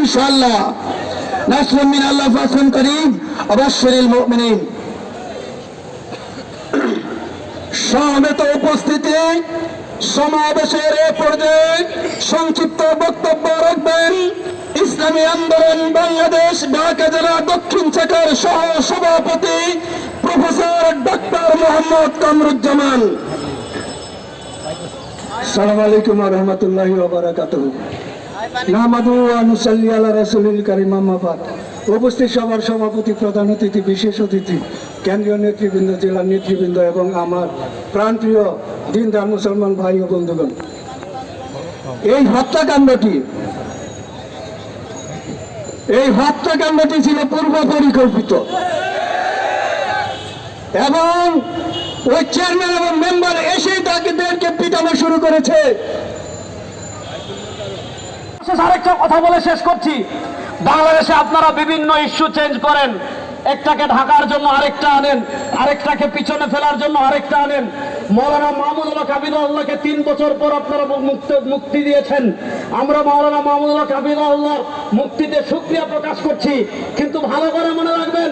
ইনশাআল্লাহ। নাসরুম মিন আল্লাহ ফাসরুন করিম অবশ্যরিল মুমিনিন। সমবেত উপস্থিতি, সমাবেশের এ পর্যায়ে সংক্ষিপ্ত বক্তব্য রাখবেন। ইসলামী আন্দোলন বাংলাদেশ, ঢাকা জেলা দক্ষিণ শাখার সহ সভাপতি প্রফেসর ডক্টর মোহাম্মদ কামরুজ্জামান। সালাম আলাইকুম রহমতুল্লাহ বারাকাতুহ। নামাদু আনুসাল্লি আল্লাহ রাসুলিল কারিম আম্মাবাদ উপস্থিত সভার সভাপতি, প্রধান অতিথি, বিশেষ অতিথি, কেন্দ্রীয় নেতৃবৃন্দ, জেলা নেতৃবৃন্দ এবং আমার প্রাণপ্রিয় দিনদার মুসলমান ভাই ও বন্ধুগণ। এই হত্যাকাণ্ডটি এই হত্যাকাণ্ডটি ছিল পূর্ব পরিকল্পিত। এবং ওই চেয়ারম্যান এবং মেম্বার এসেই তাদেরকে পিটানো শুরু করেছে। আরেকটা কথা বলে শেষ করছি। বাংলাদেশে আপনারা বিভিন্ন ইস্যু চেঞ্জ করেন। একটাকে ঢাকার জন্য আরেকটা আনেন, আরেকটাকে পিছনে ফেলার জন্য আরেকটা আনেন। মৌলানা মাহমুদুল্লাহ কাবিদুল্লাহকে তিন বছর পর আপনারা মুক্তি মুক্তি দিয়েছেন। আমরা মৌলানা মাহমুদুল্লাহ কাবিদুল্লাহ মুক্তিতে সুক্রিয়া প্রকাশ করছি। কিন্তু ভালো করে মনে রাখবেন,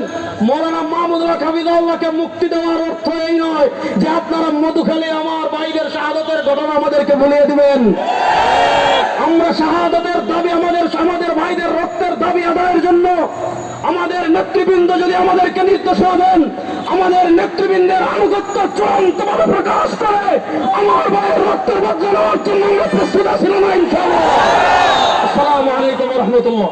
মৌলানা মাহমুদুল্লাহ কাবিদুল্লাহকে মুক্তি দেওয়ার অর্থ এই নয় যে আপনারা মধুখালী আমার বাইরের শাহাদতের ঘটনা আমাদেরকে বলিয়ে দিবেন। আমরা শাহাদতের দাবি, আমাদের আমাদের ভাইদের রক্তের দাবি আদায়ের জন্য আমাদের নেতৃবৃন্দ যদি আমাদেরকে নির্দেশনা দেন, আমাদের নেতৃবৃন্দের আনুগত্য চূড়ান্তভাবে প্রকাশ করে, আমার ভাইয়ের রক্তের বদলে নেওয়ার জন্য আমরা প্রস্তুত আছি না আসসালামু আলাইকুম রহমতুল্লাহ।